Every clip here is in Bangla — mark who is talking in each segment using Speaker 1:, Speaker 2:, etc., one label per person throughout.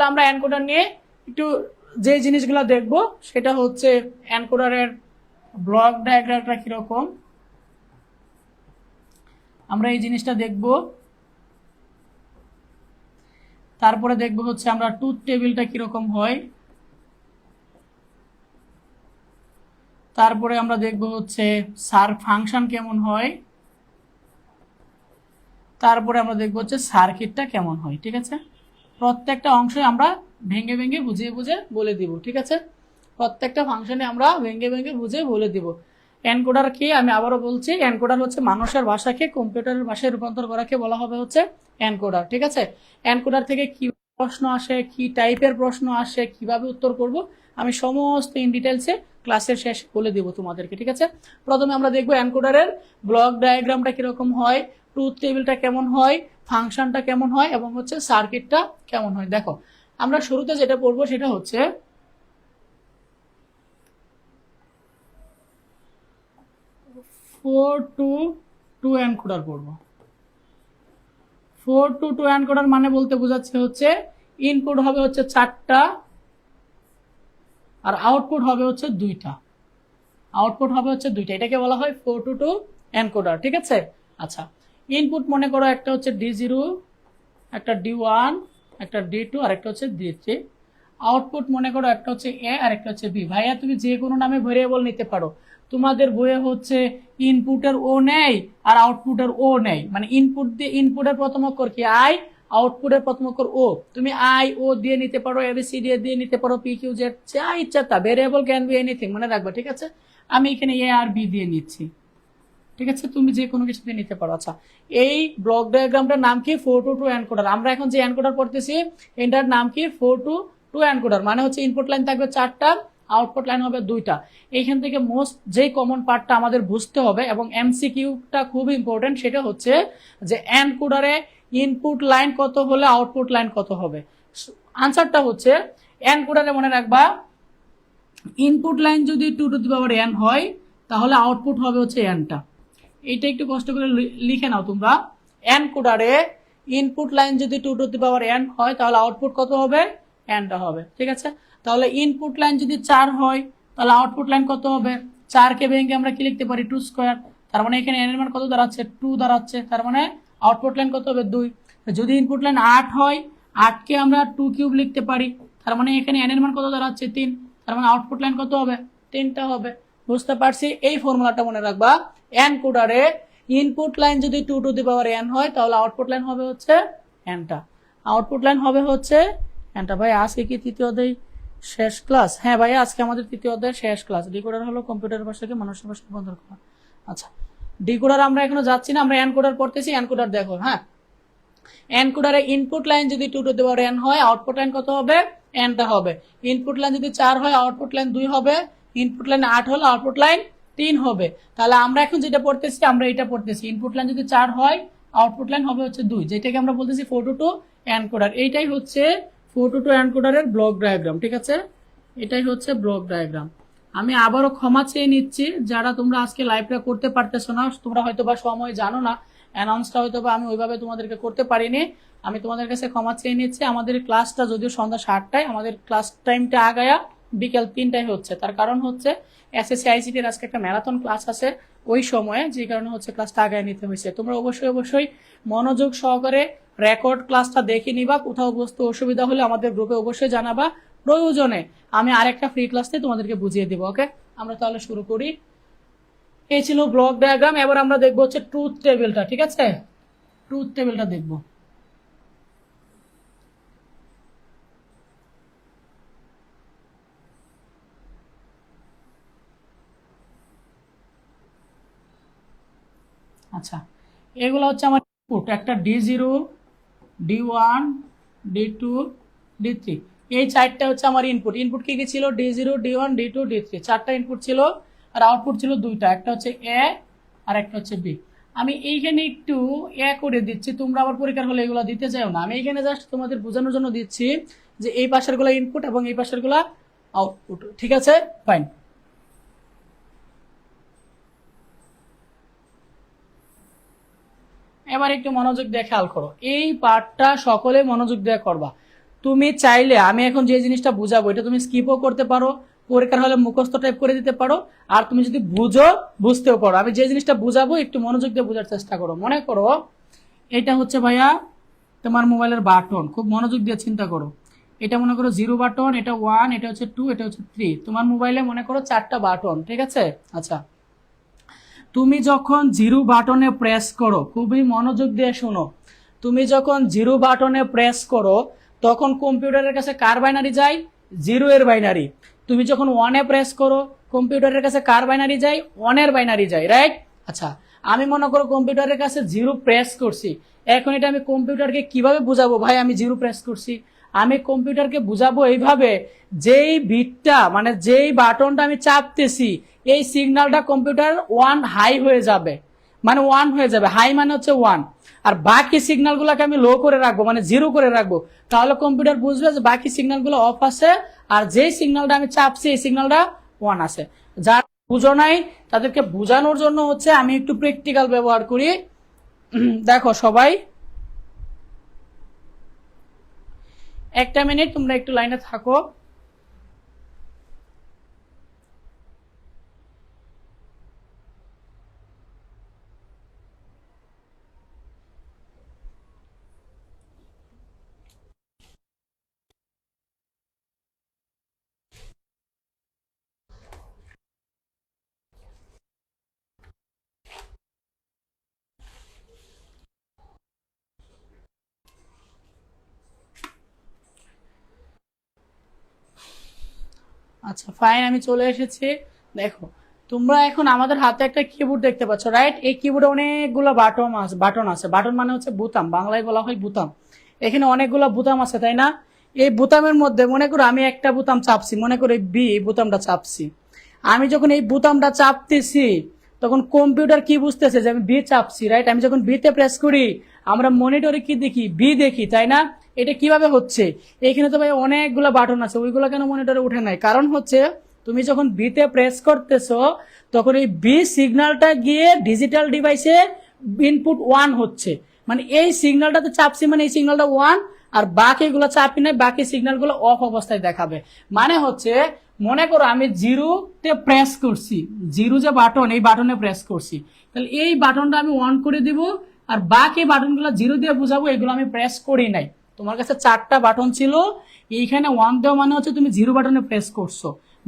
Speaker 1: তো আমরা অ্যানকোডার নিয়ে একটু যে জিনিসগুলো দেখব, সেটা হচ্ছে অ্যানকোডারের ব্লক ডায়াগ্রামটা কীরকম। আমরা এই জিনিসটা দেখব। তারপরে দেখব হচ্ছে আমরা টুথ টেবিলটা কীরকম হয়। তারপরে আমরা দেখব হচ্ছে সার ফাংশন কেমন হয়। তারপরে আমরা দেখব হচ্ছে সার্কিটটা কেমন হয়, ঠিক আছে? প্রত্যেকটা অংশে আমরা ভেঙে ভেঙে বুঝিয়ে বুঝে বলে দিব, ঠিক আছে? প্রত্যেকটা ফাংশনে আমরা ভেঙে ভেঙে বুঝে বলে দিব। এনকোডার কি আমি আবারও বলছি, এনকোডার হচ্ছে মানুষের ভাষাকে কম্পিউটারের ভাষায় রূপান্তর করাকে বলা হবে হচ্ছে এনকোডার, ঠিক আছে? এনকোডার থেকে কি প্রশ্ন আসে, কি টাইপের প্রশ্ন আসে, কীভাবে উত্তর করব, আমি সমস্ত ইন ডিটেলসে ক্লাসের শেষ বলে দিব তোমাদেরকে, ঠিক আছে? প্রথমে আমরা দেখব এনকোডারের ব্লক ডায়াগ্রামটা কীরকম হয় ট্রুথ টেবিলটা কেমন হয় ফাংশনটা কেমন হয়, এবং হচ্ছে সার্কিটটা কেমন হয়। দেখো, আমরা শুরুতে যেটা পড়ব সেটা হচ্ছে ফোর টু টু এনকোডার পড়ব। ফোর টু টু এনকোডার মানে বলতে বোঝাচ্ছে হচ্ছে ইনপুট হবে হচ্ছে চারটা আর আউটপুট হবে হচ্ছে দুইটা। আউটপুট হবে হচ্ছে দুইটা। এটাকে বলা হয় ফোর টু টু এনকোডার ঠিক আছে? আচ্ছা ইনপুট মনে করো একটা হচ্ছে ডি জিরো একটা ডি ওয়ান একটা ডি টু আর একটা হচ্ছে ডি থ্রি আউটপুট মনে করো একটা হচ্ছে এ আর একটা হচ্ছে বি ভাইয়া, তুমি যে কোনো নামে ভেরিয়েবল নিতে পারো। তোমাদের বইয়ে হচ্ছে ইনপুটের ও নেই, আর আউটপুটের ও নেই। মানে ইনপুট দিয়ে ইনপুটের প্রথম অক্ষর কি? আই আউটপুটের প্রথম অক্ষর ও তুমি আই ও দিয়ে নিতে পারো এবিসি দিয়ে দিয়ে নিতে পারো পি কিউ জেড যা ইচ্ছা তা। ভেরিয়েবল ক্যান বি এনিথিং মনে রাখবা, ঠিক আছে? আমি এখানে এ আর বি দিয়ে নিচ্ছি। ঠিক আছে? তুমি যে কোনো কিছুতে নিতে পারো। আচ্ছা এই ব্লক ডায়াগ্রামটার নাম কি? ফোর টু টু এনকোডার আমরা এখন যে এনকোডার পড়তেছি, এটার নাম কি? ফোর টু টু এনকোডার মানে হচ্ছে ইনপুট লাইন থাকবে চারটা আউটপুট লাইন হবে দুইটা। এইখান থেকে মোস্ট যেই কমন পার্টটা আমাদের বুঝতে হবে এবং এমসিকিউটা খুব ইম্পর্টেন্ট সেটা হচ্ছে যে এনকোডারে ইনপুট লাইন কত হলে আউটপুট লাইন কত হবে। আনসারটা হচ্ছে এনকোডারে মনে রাখবা ইনপুট লাইন যদি two to the power n হয়, তাহলে আউটপুট হবে হচ্ছে এনটা এইটা একটু কষ্ট করে লিখে নাও তোমরা। এন কোডারে ইনপুট লাইন যদি two to the power n হয়, তাহলে আউটপুট কত হবে? এনটা হবে, ঠিক আছে? তাহলে ইনপুট লাইন যদি চার হয়, তাহলে আউটপুট লাইন কত হবে? চারকে ভেঙে আমরা কি লিখতে পারি? টু স্কোয়ার তার মানে এখানে এন এর মান কত দাঁড়াচ্ছে? টু দাঁড়াচ্ছে। তার মানে আউটপুট লাইন কত হবে? দুই। যদি ইনপুট লাইন আট হয় আটকে আমরা টু কিউব লিখতে পারি। তার মানে এখানে এন এর মান কত দাঁড়াচ্ছে? তিন। তার মানে আউটপুট লাইন কত হবে? তিনটা হবে। বুঝতে পারছি? এই ফর্মুলাটা মনে রাখবা। এন কোডারে ইনপুট লাইন যদি two to the power n হয়, তাহলে আউটপুট লাইন হবে হচ্ছে এনটা আউটপুট লাইন হবে হচ্ছে এনটা ভাই, আজকে কি তৃতীয় অধ্যায় শেষ ক্লাস হ্যাঁ ভাই, আজকে আমাদের তৃতীয় অধ্যায় শেষ ক্লাস ডিকোডার হলো কম্পিউটার ভাষাকে মানুষের ভাষায় রূপান্তর করা। আচ্ছা ডিকোডার আমরা এখনও যাচ্ছি না, আমরা এনকোডার পড়তেছি এনকোডার দেখো হ্যাঁ? এনকোডারে ইনপুট লাইন যদি two to the power n হয় আউটপুট লাইন কত হবে? এনটা হবে। ইনপুট লাইন যদি চার হয় আউটপুট লাইন দুই হবে। ইনপুট লাইন আট হলে আউটপুট লাইন তিন হবে। তাহলে আমরা এখন যেটা পড়তেছি, আমরা এটা পড়তেছি। ইনপুট লাইন যদি চার হয় আউটপুট লাইন হবে হচ্ছে দুই। যেটাকে আমরা বলতেছি ফোর টু টু এনকোডার এইটাই হচ্ছে ফোর টু টু এনকোডারের ব্লক ডায়াগ্রাম ঠিক আছে? এটাই হচ্ছে ব্লক ডায়াগ্রাম আমি আবারও ক্ষমা চেয়ে নিচ্ছি, যারা তোমরা আজকে লাইভটা করতে পারতেছো না, তোমরা হয়তো বা সময় জানো না অ্যানাউন্সটা হয়তো বা আমি ওইভাবে তোমাদেরকে করতে পারিনি। আমি তোমাদের কাছে ক্ষমা চেয়ে নিচ্ছি, আমাদের ক্লাসটা যদিও সন্ধ্যা সাতটায়, আমাদের ক্লাস টাইমটা আগায়া বিকেল তিনটায় হচ্ছে। তার কারণ হচ্ছে এসএসসি আইসিটির আজকে একটা ম্যারাথন ক্লাস আছে। ওই সময়ে যে কারণে হচ্ছে ক্লাসটা আগায় নিতে হয়েছে। তোমরা অবশ্যই অবশ্যই মনোযোগ সহকারে রেকর্ড ক্লাসটা দেখে নিবা। কোথাও বুঝতে অসুবিধা হলে আমাদের গ্রুপে অবশ্যই জানাবা। প্রয়োজনে আমি আরেকটা ফ্রি ক্লাসতে তোমাদেরকে বুঝিয়ে দিব ওকে আমরা তাহলে শুরু করি। এই ছিল ব্লক ডায়াগ্রাম এবার আমরা দেখব হচ্ছে ট্রুথ টেবিলটা ঠিক আছে? ট্রুথ টেবিলটা দেখব। আচ্ছা এগুলো হচ্ছে আমার ইনপুট একটা D zero D one D two D three এই চারটা হচ্ছে আমার ইনপুট ইনপুট কি কি ছিল? D zero D one D two D three চারটা ইনপুট ছিল আর আউটপুট ছিল দুইটা, একটা হচ্ছে এ আর একটা হচ্ছে বি আমি এইখানে একটু এ করে দিচ্ছি, তোমরা আবার পরীক্ষার হলে এগুলো দিতে চাও না। আমি এইখানে জাস্ট তোমাদের বোঝানোর জন্য দিচ্ছি যে এই পাশেরগুলা ইনপুট এবং এই পাশেরগুলা আউটপুট ঠিক আছে? ফাইন এবার একটু মনোযোগ দিয়ে খেয়াল করো। এই পার্টটা সকলে মনোযোগ দিয়ে করবা। তুমি চাইলে, আমি এখন যে জিনিসটা বুঝাবো, এটা তুমি স্কিপও করতে পারো, পরীক্ষার হলে মুখস্থ টাইপ করে দিতে পারো, আর তুমি যদি বুঝো, বুঝতেও পারো। আমি যে জিনিসটা বুঝাবো, একটু মনোযোগ দিয়ে বোঝার চেষ্টা করো। মনে করো, এটা হচ্ছে ভাইয়া তোমার মোবাইলের বাটন খুব মনোযোগ দিয়ে চিন্তা করো। এটা মনে করো জিরো বাটন এটা ওয়ান এটা হচ্ছে টু এটা হচ্ছে থ্রি তোমার মোবাইলে মনে করো চারটা বাটন ঠিক আছে? আচ্ছা। তুমি যখন জিরো বাটনে প্রেস করো, খুবই মনোযোগ দিয়ে শোনো। তুমি যখন জিরো বাটনে প্রেস করো, তখন কম্পিউটারের কাছে কার বাইনারি যায়? জিরো এর বাইনারি তুমি যখন ওয়ানে প্রেস করো, কম্পিউটারের কাছে কার বাইনারি যায়? ওয়ানের বাইনারি যায় রাইট আচ্ছা আমি মনে করো কম্পিউটারের কাছে জিরো প্রেস করছি। এখন এটা আমি কম্পিউটারকে কীভাবে বুঝাবো? ভাই, আমি জিরো প্রেস করছি। আমি কম্পিউটারকে বুঝাবো এইভাবে, যেই বিটটা মানে যেই বাটনটা আমি চাপতেছি, এই সিগন্যালটা কম্পিউটার ওয়ান হাই হয়ে যাবে। মানে ওয়ান হয়ে যাবে। হাই মানে হচ্ছে ওয়ান আর বাকি সিগন্যালগুলোকে আমি লো করে রাখব মানে জিরো করে রাখব। তাহলে কম্পিউটার বুঝবে যে বাকি সিগন্যালগুলো অফ আছে, আর যেই সিগন্যালটা আমি চাপছি, এই সিগন্যালটা ওয়ান আছে। যার বুঝো নাই, তাদেরকে বোঝানোর জন্য হচ্ছে আমি একটু প্র্যাকটিক্যাল ব্যবহার করি। দেখো সবাই। একটা মিনিট তোমরা একটু লাইনে থাকো। আচ্ছা ফাইন আমি চলে এসেছি। দেখো, তোমরা এখন আমাদের হাতে একটা কিবোর্ড দেখতে পাচ্ছ রাইট এই কিবোর্ডে অনেকগুলো বাটন আছে বাটন আছে। বাটন মানে হচ্ছে বুতাম, বাংলায় বলা হয় বুতাম। এখানে অনেকগুলো বুতাম আছে, তাই না? এই বুতামের মধ্যে মনে করো আমি একটা বুতাম চাপছি, মনে করো বি বুতামটা চাপছি। আমি যখন এই বুতামটা চাপতেছি, তখন কম্পিউটার কি বুঝতেছে যে আমি বি চাপছি রাইট আমি যখন বিতে প্রেস করি, আমরা মনিটরে কি দেখি? বি দেখি, তাই না? এটা কীভাবে হচ্ছে? এখানে তো ভাই অনেকগুলো বাটন আছে, ওইগুলো কেন মনিটরে উঠে নাই? কারণ হচ্ছে, তুমি যখন বিতে প্রেস করতেছো, তখন এই বি সিগন্যালটা গিয়ে ডিজিটাল ডিভাইসে ইনপুট ওয়ান হচ্ছে। মানে এই সিগন্যালটাতে চাপছি মানে এই সিগন্যালটা ওয়ান আর বাকিগুলো চাপি নাই, বাকি সিগন্যালগুলো অফ অবস্থায় দেখাবে। মানে হচ্ছে, মনে করো আমি জিরোতে প্রেস করছি, জিরো যে বাটন এই বাটনে প্রেস করছি। তাহলে এই বাটনটা আমি অন করে দিব, আর বাকি বাটনগুলো জিরো দিয়ে বুঝাবো, এগুলো আমি প্রেস করি নাই। তোমার কাছে চারটা বাটন ছিল, এইখানে ওয়ান দেওয়া মানে হচ্ছে তুমি জিরো বাটনে প্রেস করছ।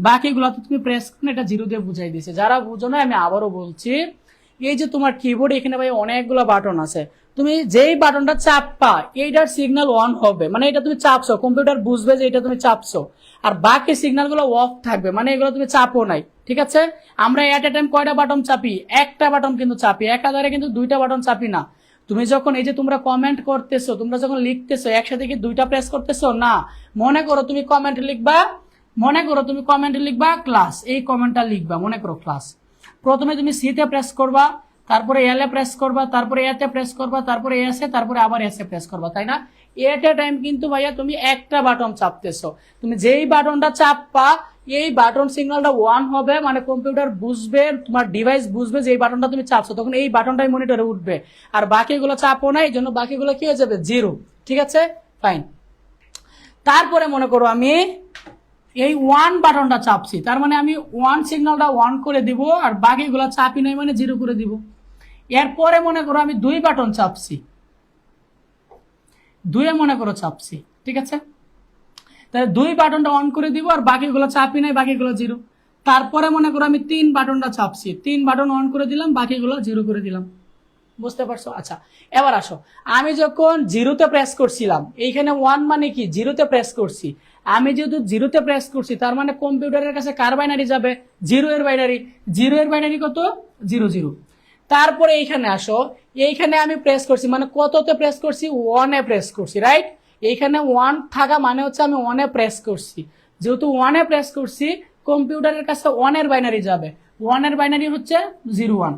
Speaker 1: বাকিগুলো তো তুমি প্রেস করো, এটা জিরো দিয়ে বুঝাই দিয়েছে। যারা বুঝো না আমি আবারও বলছি, এই যে তোমার কিবোর্ড এখানে ভাই অনেকগুলো বাটন আছে। তুমি যেই বাটনটা চাপবা, এইটার সিগন্যাল অন হবে। মানে এটা তুমি চাপছো কম্পিউটার বুঝবে যে এটা তুমি চাপছো। আর বাকি সিগন্যালগুলো অফ থাকবে মানে এগুলো তুমি চাপো নাই, ঠিক আছে? আমরা এট এ টাইম কয়টা বাটন চাপি? একটা বাটন কিন্তু চাপি একাধারে কিন্তু দুইটা বাটন চাপি না। তুমি যখন এই যে তোমরা কমেন্ট করতেছো, তোমরা যখন লিখতেছো, একসাথে কি দুইটা প্রেস করতেছো? না। মনে করো তুমি কমেন্ট লিখবা, মনে করো তুমি কমেন্ট লিখবা ক্লাস এই কমেন্টটা লিখবা, মনে করো ক্লাস প্রথমে তুমি সিতে প্রেস করবা, তারপরে এল এ প্রেস করবা, তারপরে এতে প্রেস করবা, তারপরে এস এ, তারপরে আবার এস এ প্রেস করবা, তাই না? এট টাইম কিন্তু ভাইয়া তুমি একটা বাটন চাপতেছো। তুমি যেই বাটনটা চাপবা এই বাটন সিগন্যালটা ওয়ান হবে মানে কম্পিউটার বুঝবে, তোমার ডিভাইস বুঝবে যে এই বাটনটা তুমি চাপছো, তখন এই বাটনটাই মনিটরে উঠবে। আর বাকিগুলো চাপো না এই জন্য বাকিগুলো কি হয়ে যাবে? জিরো ঠিক আছে? ফাইন তারপরে মনে করো আমি এই ওয়ান বাটনটা চাপছি, তার মানে আমি ওয়ান সিগন্যালটা ওয়ান করে দিব, আর বাকিগুলো চাপি নাই মানে জিরো করে দিব। এরপরে মনে করো আমি দুই বাটন চাপছি। দুয়ে মনে করো চাপছি, ঠিক আছে? তাহলে দুই বাটনটা অন করে দিব আর বাকিগুলো চাপি নাই, বাকিগুলো জিরো তারপরে মনে করো আমি তিন বাটনটা চাপছি। তিন বাটন অন করে দিলাম, বাকিগুলো জিরো করে দিলাম। বুঝতে পারছ? আচ্ছা এবার আসো। আমি যখন জিরোতে প্রেস করছিলাম, এইখানে ওয়ান মানে কি? জিরোতে প্রেস করছি। আমি যেহেতু জিরোতে প্রেস করছি, তার মানে কম্পিউটারের কাছে কার বাইনারি যাবে? জিরো এর বাইনারি জিরো এর বাইনারি কত? জিরো জিরো তারপরে এইখানে আসো। এইখানে আমি প্রেস করছি মানে কততে প্রেস করছি? ওয়ানে প্রেস করছি রাইট এইখানে ওয়ান থাকা মানে হচ্ছে আমি ওয়ানে প্রেস করছি। যেহেতু ওয়ানে প্রেস করছি কম্পিউটারের কাছে ওয়ানের বাইনারি যাবে। ওয়ানের বাইনারি হচ্ছে জিরো ওয়ান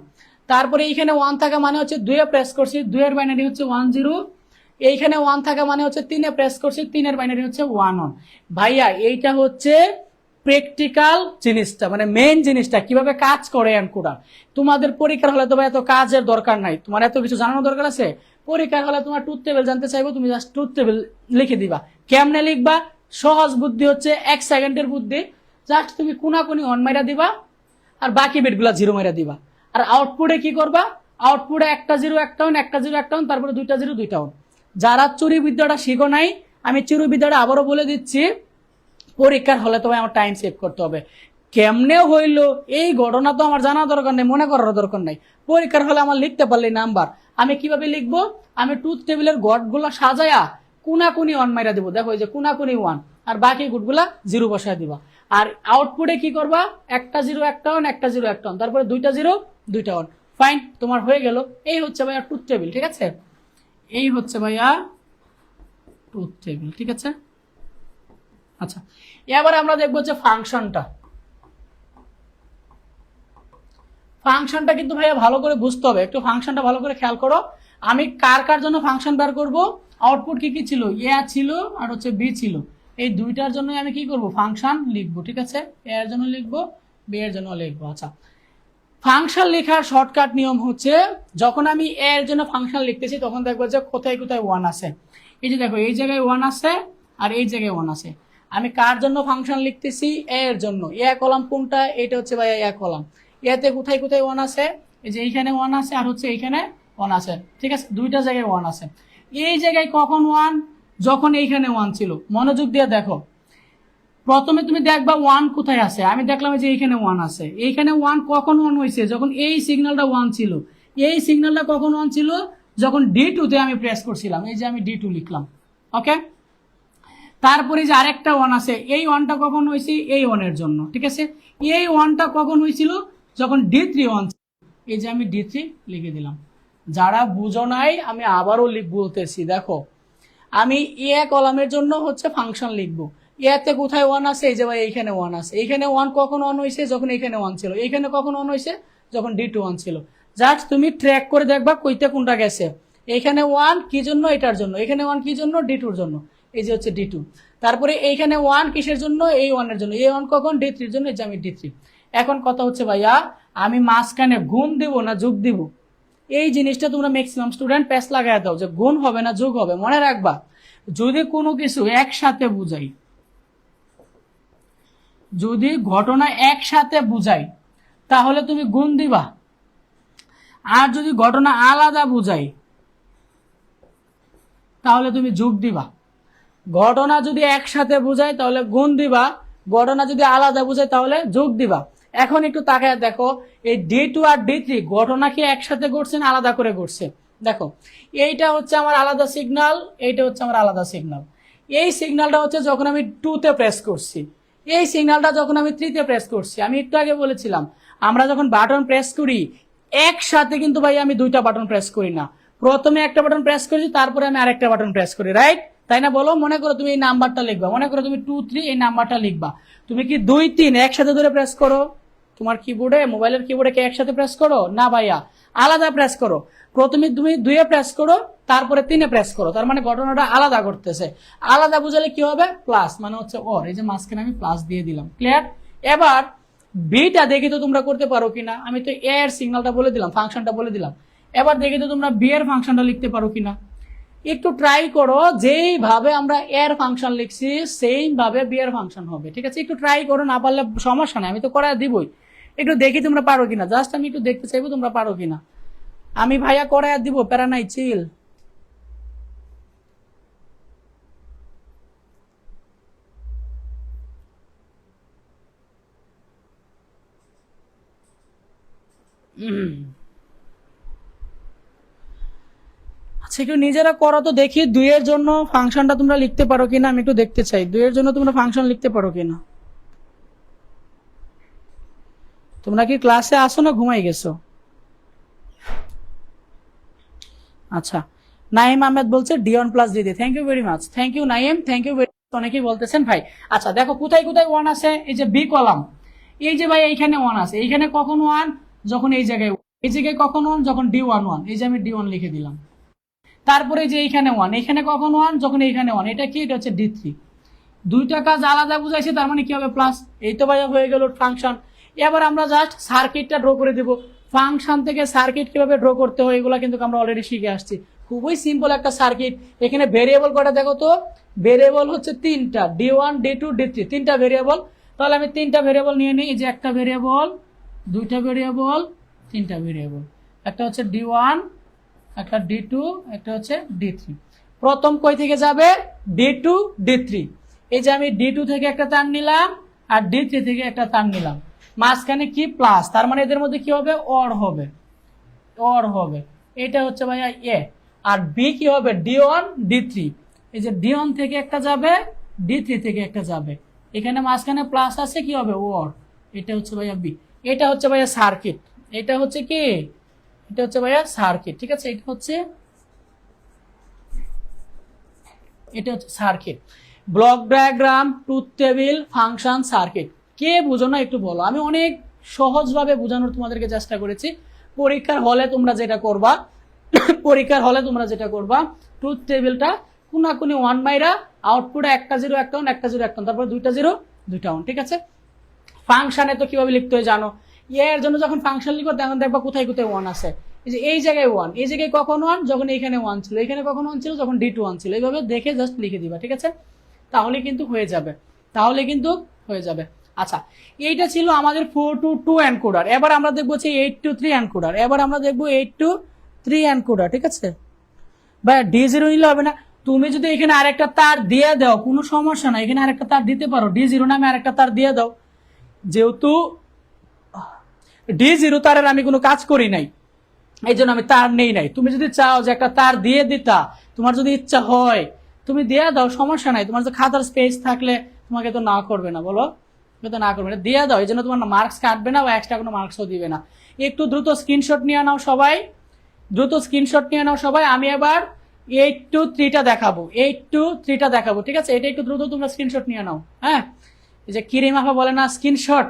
Speaker 1: তারপরে এইখানে ওয়ান থাকা মানে হচ্ছে দুয়ে প্রেস করছি দুইয়ের বাইনারি হচ্ছে ওয়ান জিরো এইখানে ওয়ান থাকা মানে হচ্ছে তিনে প্রেস করছি তিনের বাইনারি হচ্ছে ওয়ান ওয়ান ভাইয়া, এইটা হচ্ছে প্র্যাকটিক্যাল জিনিসটা মানে মেইন জিনিসটা, কীভাবে কাজ করে অ্যানকোডার তোমাদের পরীক্ষার হলে তো ভাই এত কাজের দরকার নাই। তোমার এত কিছু জানানোর দরকার আছে? পরীক্ষার হলে তোমার ট্রুথ টেবিল জানতে চাইব, তুমি জাস্ট ট্রুথ টেবিল লিখে দিবা। কেমনে লিখবা? সহজ বুদ্ধি হচ্ছে এক সেকেন্ডের বুদ্ধি। জাস্ট তুমি কোনাকুনি অন মাইরা দিবা, আর বাকি বিটগুলা জিরো মাইরা দিবা। আর আউটপুটে কি করবা? আউটপুটে একটা জিরো একটা ওয়ান একটা জিরো একটা ওয়ান তারপরে দুইটা জিরো দুইটা ওয়ান যারা চুরি বিদ্যাটা শিখো নাই, আমি চুরি বিদ্যাটা আবারও বলে দিচ্ছি, পরীক্ষার হলে তোমায় আমার টাইম সেভ করতে হবে। কেমনে হইল? এই ঘটনা তো আমার জানা দরকার নেই, মনে করার দরকার নাই। পরীক্ষার হলে আমার লিখতে পারলে নাম্বার। আমি কীভাবে লিখব? আমি টুথ টেবিলের গড়গুলো সাজায়া কুনাকুনি ওয়ান মাইরা দিব। দেখো যে কুনাকুনি ওয়ান আর বাকি গুটগুলা জিরো বসায় দিবা। আর আউটপুটে কি করবা? একটা জিরো একটা ওয়ান একটা জিরো একটা ওয়ান তারপরে দুইটা জিরো দুইটা ওয়ান ফাইন তোমার হয়ে গেল। এই হচ্ছে ভাইয়া টুথ টেবিল ঠিক আছে? এই হচ্ছে ভাইয়া টুথ টেবিল ঠিক আছে? আচ্ছা এবার আমরা দেখব যে ফাংশনটা ফাংশনটা কিন্তু ভাইয়া ভালো করে বুঝতে হবে। একটু ফাংশনটা ভালো করে খেয়াল করো। আমি কার কার জন্য ফাংশন বের করব? আউটপুট কি কি ছিল? এ ছিল আর হচ্ছে বি ছিল। এই দুইটার জন্য আমি কি করব? ফাংশন লিখব, ঠিক আছে? এ এর জন্য লিখব, বি এর জন্য লিখব। আচ্ছা। ফাংশন লেখার শর্টকাট নিয়ম হচ্ছে, যখন আমি এ এর জন্য ফাংশন লিখতেছি, তখন দেখব যে কোথায় কোথায় ওয়ান আছে। এই যে দেখো, এই জায়গায় ওয়ান আছে আর এই জায়গায় ওয়ান আছে। আমি কার জন্য ফাংশন লিখতেছি? এ এর জন্য। এ কলাম কোনটা? এটা হচ্ছে ভাই এ কলাম। এতে কোথায় কোথায় ওয়ান আছে? এই যে এইখানে ওয়ান আছে আর হচ্ছে এইখানে ওয়ান আছে। ঠিক আছে? দুইটা জায়গায় ওয়ান আছে। এই জায়গায় কখন ওয়ান যখন এইখানে ওয়ান ছিল। মনোযোগ দিয়ে দেখো। প্রথমে তুমি দেখবা ওয়ান কোথায় আছে? আমি দেখলাম যে এইখানে ওয়ান আছে। এইখানে ওয়ান কখন ওয়ান হয়েছে? যখন এই সিগন্যালটা ওয়ান ছিল। এই সিগন্যালটা কখন ওয়ান ছিল? যখন ডি টুতে আমি প্রেস করছিলাম। এই যে আমি ডি টু লিখলাম। ওকে তারপরে যে আরেকটা ওয়ান আছে, এই ওয়ানটা কখন হয়েছে? এই ওয়ানের জন্য। ঠিক আছে? এই ওয়ানটা কখন হয়েছিল? যখন ডি থ্রি ওয়ান এই যে আমি ডি থ্রি লিখে দিলাম। যারা বুঝো নাই, আমি আবারও বলতেছি, দেখো, আমি এ কলামের জন্য হচ্ছে ফাংশন লিখব। এতে কোথায় ওয়ান আছে? এই যে ভাই, এইখানে ওয়ান আছে। এইখানে ওয়ান কখন ওয়ান হয়েছে যখন এইখানে ওয়ান ছিল। এইখানে কখন ওয়ান হয়েছে যখন ডি টু ওয়ান ছিল। জাস্ট তুমি ট্র্যাক করে দেখবা কইতে কোনটা গেছে। এইখানে ওয়ান কি জন্য? এটার জন্য। এখানে ওয়ান কি জন্য? ডি টুর জন্য। এই যে হচ্ছে ডি টু তারপরে এইখানে ওয়ান কিসের জন্য? এই ওয়ানের জন্য। এই ওয়ান কখন? ডি থ্রির জন্য আমি ডি থ্রি এখন কথা হচ্ছে, ভাইয়া, আমি মাঝখানে গুণ দিব না যোগ দিব? এই জিনিসটা তোমরা ম্যাক্সিমাম স্টুডেন্ট প্যাস লাগাই দাও যে গুণ হবে না যোগ হবে। মনে রাখবা, যদি কোনো কিছু একসাথে বুঝাই, যদি ঘটনা একসাথে বুঝাই, তাহলে তুমি গুণ দিবা। আর যদি ঘটনা আলাদা বুঝাই, তাহলে তুমি যোগ দিবা। ঘটনা যদি একসাথে বুঝায় তাহলে গুণ দিবা। ঘটনা যদি আলাদা বুঝায় তাহলে যোগ দিবা। এখন একটু তাকায় দেখো, এই ডি টু আর ডি থ্রি ঘটনা কি একসাথে ঘটছে না আলাদা করে ঘটছে? দেখো, এইটা হচ্ছে আমার আলাদা সিগনাল এইটা হচ্ছে আমার আলাদা সিগনাল এই সিগনালটা হচ্ছে যখন আমি টুতে প্রেস করছি। এই সিগনালটা যখন আমি থ্রিতে প্রেস করছি, আমি একটু আগে বলেছিলাম, আমরা যখন বাটন প্রেস করি, একসাথে কিন্তু ভাই আমি দুইটা বাটন প্রেস করি না। প্রথমে একটা বাটন প্রেস করি তারপরে আমি আরেকটা বাটন প্রেস করি রাইট তাই না বলো? মনে করো তুমি এই নাম্বারটা লিখবা। মনে করো তুমি টু থ্রি এই নাম্বারটা লিখবা। তুমি কি দুই, তিন একসাথে ধরে প্রেস করো? তোমার কিবোর্ডে মোবাইলের কিবোর্ডে কি একসাথে প্রেস করো? না ভাইয়া, আলাদা প্রেস করো। প্রথমে তুমি দুইয়ে প্রেস করো, তারপরে তিনে প্রেস করো। তার মানে ঘটনাটা আলাদা করতেছে। আলাদা বুঝালে কি হবে? প্লাস মানে হচ্ছে ওর এই যে মাঝখানে আমি প্লাস দিয়ে দিলাম। ক্লিয়ার এবার বিটা দেখি তো তোমরা করতে পারো কিনা? আমি তো এ এর সিগন্যালটা বলে দিলাম ফাংশনটা বলে দিলাম। এবার দেখি তো তোমরা বি এর ফাংশনটা লিখতে পারো কিনা? একটু ট্রাই করো, যেইভাবে আমরা এর ফাংশন লিখছি সেইম ভাবে বি এর ফাংশন হবে, ঠিক আছে? একটু ট্রাই করো, না পারলে সমস্যা নাই, আমি তো করা দিবই। একটু দেখি তোমরা পারো কিনা। জাস্ট আমি একটু দেখতে চাইব তোমরা পারো কিনা। আমি ভাইয়া করায় দিব, প্যারা নাই চিল আচ্ছা একটু নিজেরা করো তো দেখি, দুইয়ের জন্য ফাংশনটা তোমরা লিখতে পারো কিনা আমি একটু দেখতে চাই। দুইয়ের জন্য তোমরা ফাংশন লিখতে পারো কিনা? তোমরা কি ক্লাসে আসো না ঘুমাই গেছো? আচ্ছা নাইম আহমেদ বলছে ডিওন প্লাস দিদি thank you very much thank you Naim thank you very অনেকেই বলতেছেন, ভাই আচ্ছা দেখো, কোথায় কোথায় ওয়ান আছে? এই যে বি কলাম এই যে ভাই, এইখানে ওয়ান আছে, এইখানে কখন ওয়ান যখন এই জায়গায় এই জায়গায় কখন ওয়ান যখন ডি ওয়ান ওয়ান এই যে আমি ডি ওয়ান লিখে দিলাম। তারপরে যে এইখানে ওয়ান এখানে কখন ওয়ান যখন এইখানে ওয়ান এটা কি? এটা হচ্ছে ডি থ্রি দুইটা কাজ আলাদা বুঝাইছে, তার মানে কি হবে? প্লাস এই তো ভাই হয়ে গেল ফাংশন এবার আমরা জাস্ট সার্কিটটা ড্র করে দেব। ফাংশন থেকে সার্কিট কীভাবে ড্র করতে হয়, এগুলো কিন্তু আমরা অলরেডি শিখে আসছি। খুবই সিম্পল একটা সার্কিট এখানে ভেরিয়েবল কটা? দেখো তো ভেরিয়েবল হচ্ছে তিনটা। D one D two D three তিনটা ভেরিয়েবল তাহলে আমি তিনটা ভেরিয়েবল নিয়ে নিই। যে একটা ভেরিয়েবল দুইটা ভেরিয়েবল তিনটা ভেরিয়েবল একটা হচ্ছে ডি ওয়ান একটা ডি টু একটা হচ্ছে ডি থ্রি প্রথম কই থেকে যাবে? ডি টু ডি থ্রি এই যে আমি ডি টু থেকে একটা তার নিলাম আর ডি থ্রি থেকে একটা তার নিলাম। মাঝখানে কি প্লাস তার মানে এদের মধ্যে কি হবে? অর হবে। অর হবে। এটা হচ্ছে ভাইয়া এ আর বি কি হবে? ডি ওয়ান ডি থ্রি এই যে ডি ওয়ান থেকে একটা যাবে ডি থ্রি থেকে একটা যাবে। এখানে মাঝখানে প্লাস আছে, কি হবে? ওর এটা হচ্ছে ভাইয়া বি এটা হচ্ছে ভাইয়া সার্কিট এটা হচ্ছে কি? এটা হচ্ছে ভাইয়া সার্কিট ঠিক আছে? এটা হচ্ছে এটা হচ্ছে circuit block diagram truth table function circuit কে বুঝো না একটু বলো। আমি অনেক সহজভাবে বোঝানোর তোমাদেরকে চেষ্টা করেছি। পরীক্ষার হলে তোমরা যেটা করবা, পরীক্ষার হলে তোমরা যেটা করবা ট্রুথ টেবিলটা কোনাকুনি ওয়ান মাইরা আউটপুটে একটা জিরো একটা ওয়ান একটা জিরো একটা তারপর দুইটা জিরো দুইটা ওয়ান ঠিক আছে? ফাংশনে তো কীভাবে লিখতে হয় জানো? এর জন্য যখন ফাংশন লিখো তখন দেখবা কোথায় কোথায় ওয়ান আছে। এই যে এই জায়গায় ওয়ান এই জায়গায় কখন ওয়ান যখন এখানে ওয়ান ছিল। এখানে কখন ওয়ান ছিল? যখন ডি টু ওয়ান ছিল। এইভাবে দেখে জাস্ট লিখে দিবা, ঠিক আছে? তাহলে কিন্তু হয়ে যাবে। তাহলে কিন্তু হয়ে যাবে। আচ্ছা এইটা ছিল আমাদের ফোর টু টু অ্যানকোডার এবার আমরা দেখব হচ্ছে এইট টু থ্রি অ্যানকোডার এবার আমরা দেখব এইট টু থ্রি অ্যানকোডার ঠিক আছে? বা ডি জিরো নিলে হবে না। তুমি যদি এখানে আরেকটা তার দিয়ে দাও, কোনো সমস্যা না এখানে আরেকটা তার দিতে পারো। ডি জিরো নামে আরেকটা তার দিয়ে দাও। যেহেতু ডি জিরো তারের আমি কোনো কাজ করি নাই। এই জন্য আমি তার নেই নাই। তুমি যদি চাও যে একটা তার দিয়ে দিতা, তোমার যদি ইচ্ছা হয়, তুমি দিয়ে দাও, সমস্যা নাই। তোমার যে খাতার স্পেস থাকলে তোমাকে তো না করবে না, বলো? তো না করবে না। দিয়ে দাও এই জন্য তোমার মার্কস কাটবে না বা এক্সট্রা কোনো মার্কসও দিবে না। একটু দ্রুত স্ক্রিনশট নিয়ে নাও সবাই। দ্রুত স্ক্রিনশট নিয়ে নাও সবাই। আমি এবার এইট টু থ্রিটা দেখাবো এইট টু থ্রিটা দেখাবো, ঠিক আছে? এটা একটু দ্রুত তোমরা স্ক্রিনশট নিয়ে নাও হ্যাঁ? এই যে কিরিম আফা বলে না স্ক্রিনশট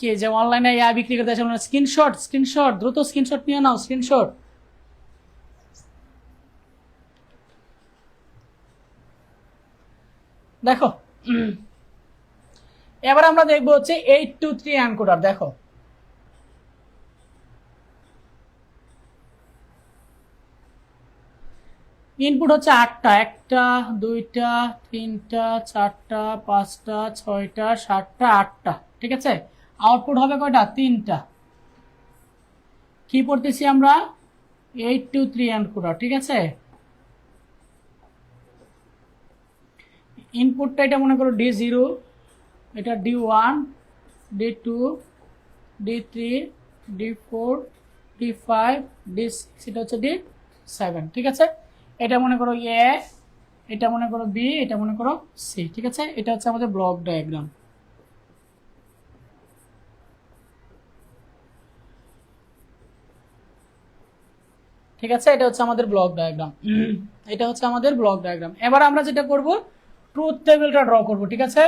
Speaker 1: কে যে অনলাইনে ইয়া বিক্রি করতে আসে স্ক্রিনশট স্ক্রিনশট দ্রুত স্ক্রিনশট নিয়ে নাও স্ক্রিনশট দেখো এবার আমরা দেখব হচ্ছে এইট টু থ্রি অ্যানকোডার দেখো। ইনপুট হচ্ছে আটটা, একটা, দুইটা, তিনটা, চারটা, পাঁচটা, ছয়টা, সাতটা, আটটা, ঠিক আছে? আউটপুট হবে কয়টা? তিনটা। কি পড়তেছি আমরা? এইট টু থ্রি অ্যানকোডার ঠিক আছে? ইনপুটটা এটা মনে করো ডি জিরো এটা D one D two D three D four D five D six এটা হচ্ছে ডি সেভেন ঠিক আছে? এটা মনে করো এ এটা মনে করো বি এটা মনে করো সি ঠিক আছে? এটা হচ্ছে আমাদের ব্লক ডায়াগ্রাম ঠিক আছে? এটা হচ্ছে আমাদের ব্লক ডায়াগ্রাম এটা হচ্ছে আমাদের ব্লক ডায়াগ্রাম এবার আমরা যেটা করব ট্রুথ টেবিলটা ড্র করব, ঠিক আছে?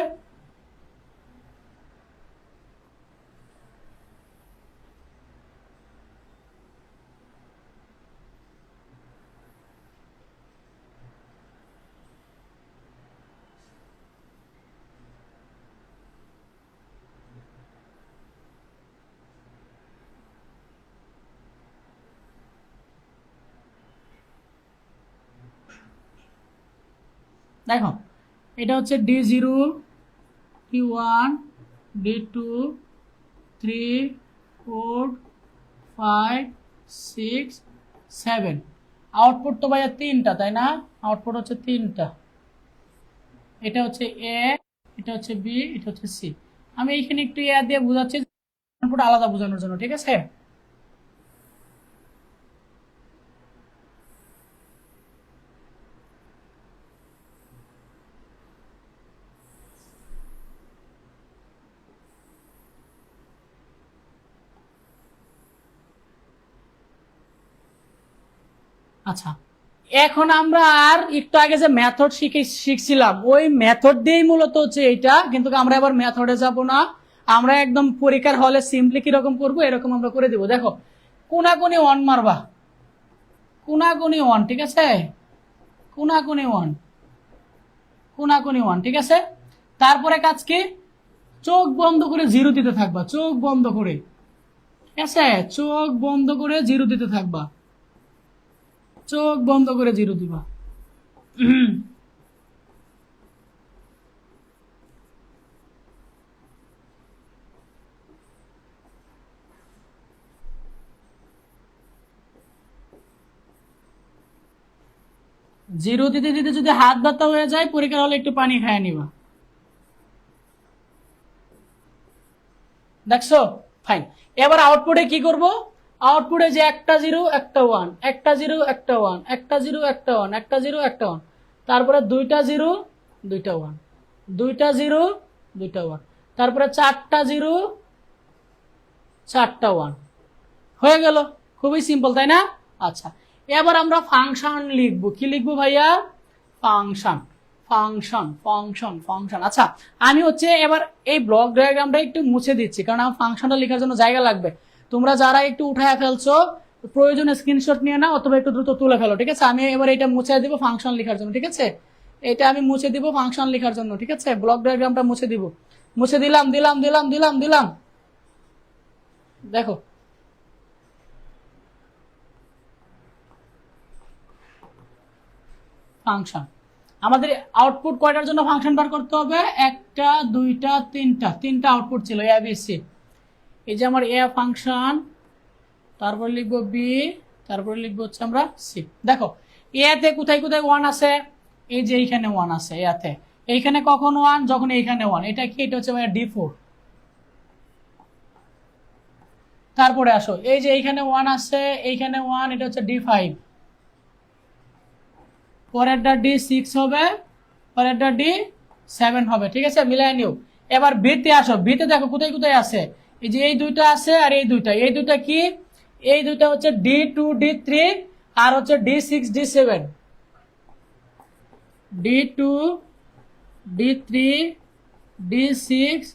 Speaker 1: দেখো, এটা হচ্ছে D zero D one D two three four five six seven output তো ভাইয়া তিনটা, তাই না? আউটপুট হচ্ছে তিনটা। এটা হচ্ছে এ এটা হচ্ছে বি এটা হচ্ছে সি আমি এইখানে একটু এ দিয়ে বোঝাচ্ছি আউটপুট আলাদা বোঝানোর জন্য, ঠিক আছে? আচ্ছা। এখন আমরা আর একটু আগে যে মেথড শিখে শিখছিলাম, ওই মেথড দিয়েই মূলত হচ্ছে এইটা। কিন্তু আমরা এবার মেথডে যাব না। আমরা একদম পরীক্ষার হলে সিম্পলি কীরকম করব, এরকম আমরা করে দেবো। দেখো, কোনাকুনি ওয়ান মারবা। কোনাকুনি ওয়ান ঠিক আছে? কোনাকুনি ওয়ান কোনাকুনি ওয়ান ঠিক আছে? তারপরে কাজ কি? চোখ বন্ধ করে জিরো দিতে থাকবা। চোখ বন্ধ করে, ঠিক আছে? চোখ বন্ধ করে জিরো দিতে থাকবা। চোখ বন্ধ করে জিরো দিবা। জিরো দিতে দিতে যদি হাত ব্যথা হয়ে যায়, পরীক্ষা হলে একটু পানি খায় নিবা। দেখছ? ফাইন এবার আউটপুটে কি করব? আউটপুটে যে একটা জিরো, একটা ওয়ান, একটা জিরো, একটা ওয়ান, একটা জিরো, একটা ওয়ান, একটা জিরো, একটা ওয়ান। তারপরে দুইটা জিরো, দুইটা ওয়ান। দুইটা জিরো, দুইটা ওয়ান। তারপরে চারটা জিরো, চারটা ওয়ান। হয়ে গেল। খুবই সিম্পল তাই না? আচ্ছা এবার আমরা ফাংশন লিখব। কি লিখব ভাইয়া? ফাংশন ফাংশন ফাংশন ফাংশন আচ্ছা আমি হচ্ছে এবার এই ব্লক ডায়াগ্রামটা একটু মুছে দিচ্ছি, কারণ আমার ফাংশনটা লেখার জন্য জায়গা লাগবে। তোমরা যারা একটু উঠায় ফেলছো, প্রয়োজনে স্ক্রিনশট নিয়ে নাও অথবা একটু দ্রুত তুলে ফেলো, ঠিক আছে? আমি এবার এটা মুছে দিব ফাংশন লেখার জন্য, ঠিক আছে? এটা আমি মুছে দিব ফাংশন লেখার জন্য, ঠিক আছে? ব্লক ডায়াগ্রামটা মুছে দিব। মুছে দিলাম দিলাম দিলাম দিলাম দিলাম। দেখো। ফাংশন আমাদের আউটপুট কয়টার জন্য ফাংশন বার করতে হবে? একটা, দুইটা, তিনটা। তিনটা আউটপুট ছিল এ বি সি এই যে আমার এ ফাংশন, তারপর লিখব বি, তারপর লিখব হচ্ছে আমরা সি। দেখো, এতে কোথায় কোথায় ওয়ান আছে? এই যে এইখানে ওয়ান আছে, এতে। এইখানে কখন ওয়ান যখন এইখানে ওয়ান এটা কি? এটা হচ্ছে ডি ফোর তারপরে আসো, এই যে এইখানে ওয়ান আছে, এইখানে ওয়ান এটা হচ্ছে ডি ফাইভ পরেরটা ডি সিক্স হবে, পরেরটা ডি সেভেন হবে, ঠিক আছে? মিলাই নিও। এবার বিতে আসো বিতে দেখো কোথায় কোথায় আছে। এই যে এই দুইটা আছে আর এই দুইটা। এই দুইটা কি? এই দুইটা হচ্ছে ডি টু ডি থ্রি আর হচ্ছে D six D seven D two D three D six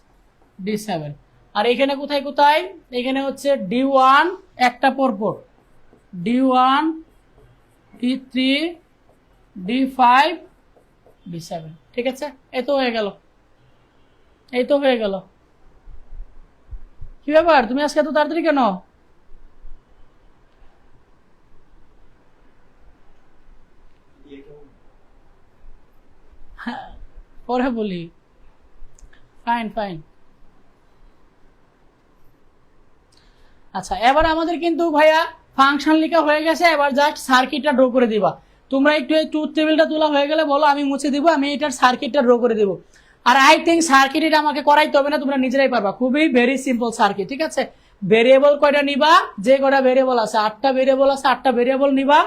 Speaker 1: D seven আর এখানে কোথায় কোথায়? এখানে হচ্ছে ডি ওয়ান একটা পরপর। D one D three D five D seven ঠিক আছে? এই তো হয়ে গেল। এই তো হয়ে গেল। কি ব্যাপার? তুমি আজকে এত তাড়াতাড়ি কেন? পরে বলি। ফাইন ফাইন আচ্ছা এবার আমাদের কিন্তু ভাইয়া ফাংশন লেখা হয়ে গেছে, এবার জাস্ট সার্কিটটা ড্র করে দিবা। তোমরা একটু টুথ টেবিলটা তোলা হয়ে গেলে বলো, আমি মুছে দিব, আমি এটার সার্কিটটা ড্র করে দিব। আর আই থিঙ্ক সার্কিট এটা আমাকে করাইতে হবে না, তোমরা নিজেরাই পারবা। খুবই ভেরি সিম্পল সার্কিট ঠিক আছে? ভেরিয়েবল কয়টা নিবা? যে কয়টা ভেরিয়েবল আছে, আটটা ভেরিয়েবল আছে, আটটা ভেরিয়েবল নিবা।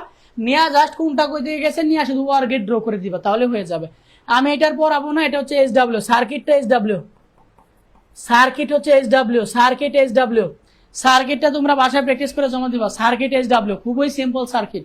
Speaker 1: নিয়ে জাস্ট কোনটা কই দিয়ে গেছে, নিয়ে শুধু ওয়ার গেট ড্র করে দিবা, তাহলে হয়ে যাবে। আমি এটার পড়াবো না, এটা হচ্ছে এস ডাব্লিউ সার্কিটটা এস ডাব্লিউ সার্কিট হচ্ছে S W circuit S W সার্কিটটা তোমরা বাসায় প্র্যাকটিস করে জমা দিবা সার্কিট এস ডাব্লিউ খুবই সিম্পল সার্কিট